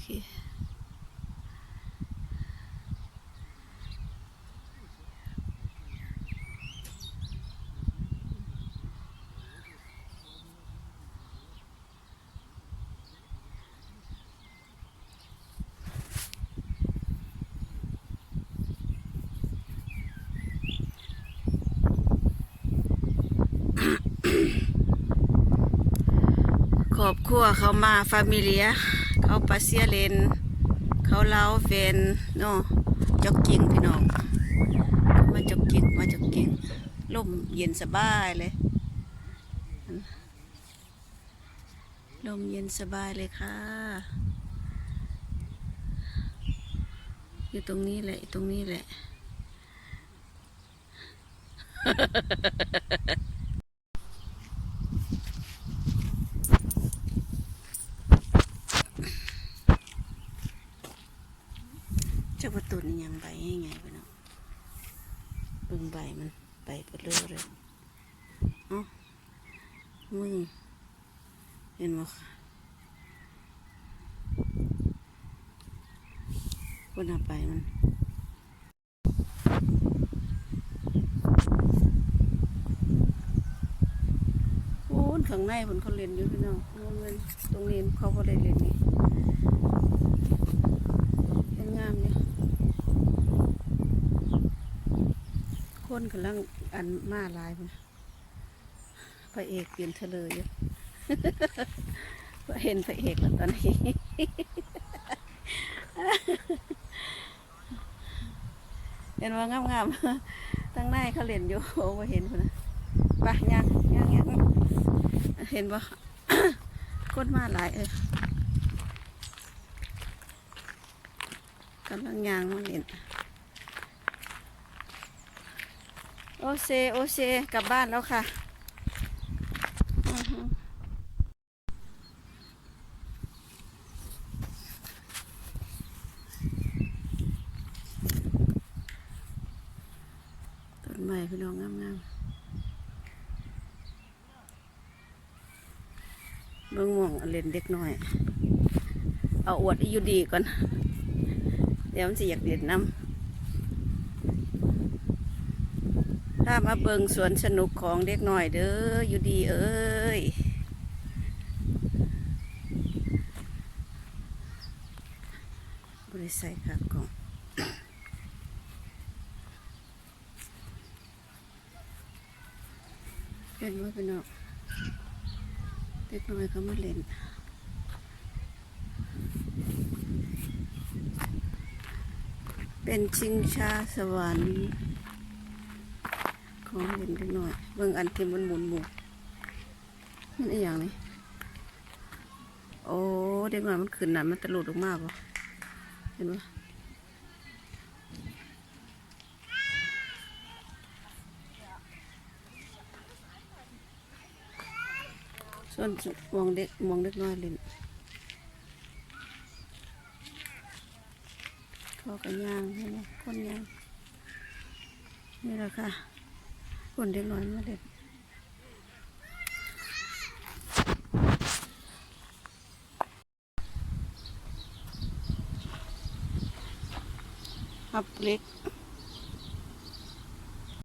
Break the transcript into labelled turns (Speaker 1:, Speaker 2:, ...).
Speaker 1: เคครอบครัวเขามาฟามิเลีย เขาปาเซียเลน เขาเล้าเฟนเนาะจอกกิ่งพี่น้อง มาจอกกิ่งมาจอกกิ่งลมเย็นสบายเลยลมเย็นสบายเลยค่ะ อยู่ตรงนี้แหละตรงนี้แหละ จ้าประตูนี่ยังใบง่ายๆไปเนาะเบิ่งใบมันใบเปลือเลยเอ้ามึงเห็นบ่คะบนหน้าใบมันโอ้ยข้างในมันเขาเล่นอยู่พี่น้องเอาเงินตรงนี้เขาบ่ได้เล่นนี่งามเนี่ย คนกำลังอันมาลายพุ่นพระเอกเปลี่ยนเทเลออยู่เห็นพระเอกแล้วตอนนี้เห็นว่างามๆตั้งในเขาเล่นอยู่โอ้บ่เห็นพุ่นนะไปยังยังยังเห็นบ่คนมาหลายเออกำลังยางมาเล่น โอเซโอเซกลับบ้านแล้วค่ะ ต้นไม้พี่น้องงามๆเบิ่งมองอันเล่นเด็กน้อย เอาอวดอีอยู่ดีก่อน เดี๋ยวมันสิอยากเด่นน้ำามาเบิงสวนสนุกของเด็กหน้อยเด้ออยู่ดีเอ้ยบริใส่ค่ะก่องเป็นว่าเป็นออกเด็กน้อยเขามาเล่นเป็นชิงชาสวรรค์ ของเล่นเล็กน้อย เบิ่งอันที่มันหมุนหมุนมันอีหยังนี่โอ้เด็กน้อยมันขึ้นน่ะมันตะลุดออกมาบ่เห็นปะส่วนมองเด็กมองเด็กน้อยเล่นเขากันยางเห็นไหมคนยางนี่แหละค่ะ คนเด็กน้อยมาเด็ดฮับเล็ก